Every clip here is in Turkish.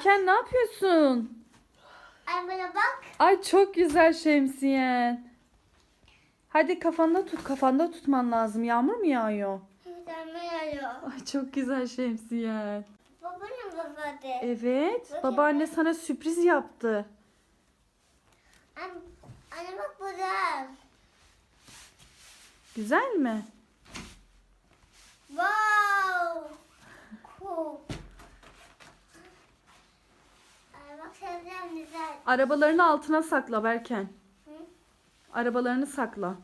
Berken ne yapıyorsun? Ay bana bak. Ay çok güzel şemsiyen. Hadi kafanda tut. Kafanda tutman lazım. Yağmur mu yağıyor? Sen yağıyor. Ay çok güzel şemsiyen. Babanın babası. Evet. Babaanne sana sürpriz yaptı. Anne, anne bak burada. Güzel mi? Wow. Cool. Ay bak sevdim güzel. Arabalarını altına sakla Berken. Hı? Arabalarını sakla.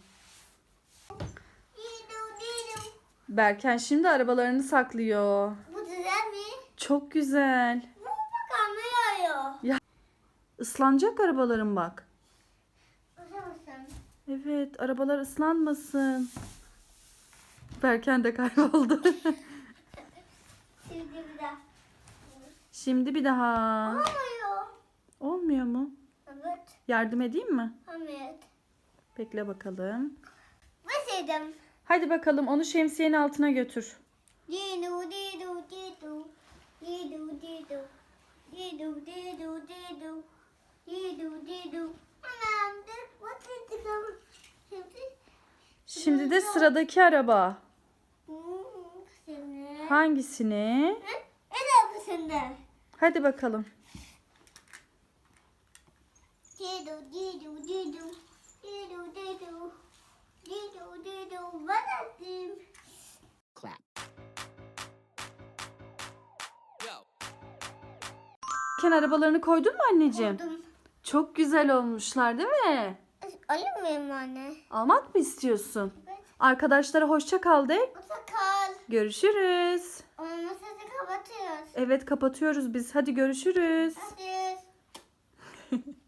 Berken şimdi arabalarını saklıyor. Bu güzel mi? Çok güzel. Bu bak anne yağıyor. Islanacak arabaların bak. Bakar mısın? Evet, arabalar ıslanmasın. Berken de kayboldu. Şimdi bir daha. Şimdi bir daha. Olmuyor. Olmuyor mu? Evet. Yardım edeyim mi? Evet. Bekle bakalım. Sevdim. Hadi bakalım onu şemsiyenin altına götür. Didu didu didu. Didu didu. Didu didu didu. Didu didu. Anam dur. What is the Şimdi. De sıradaki araba. Hangisini? Hadi bakalım. Didu didu didu. Didu didu. Didu clap. Berken arabalarını koydun mu anneciğim? Buldum. Çok güzel olmuşlar değil mi? Alır mıyım anne? Almak mı istiyorsun? Evet. Arkadaşlara hoşça kal de. Yoksa kal. Görüşürüz. Onun masası kapatıyoruz. Evet kapatıyoruz biz. Hadi görüşürüz. Hadi.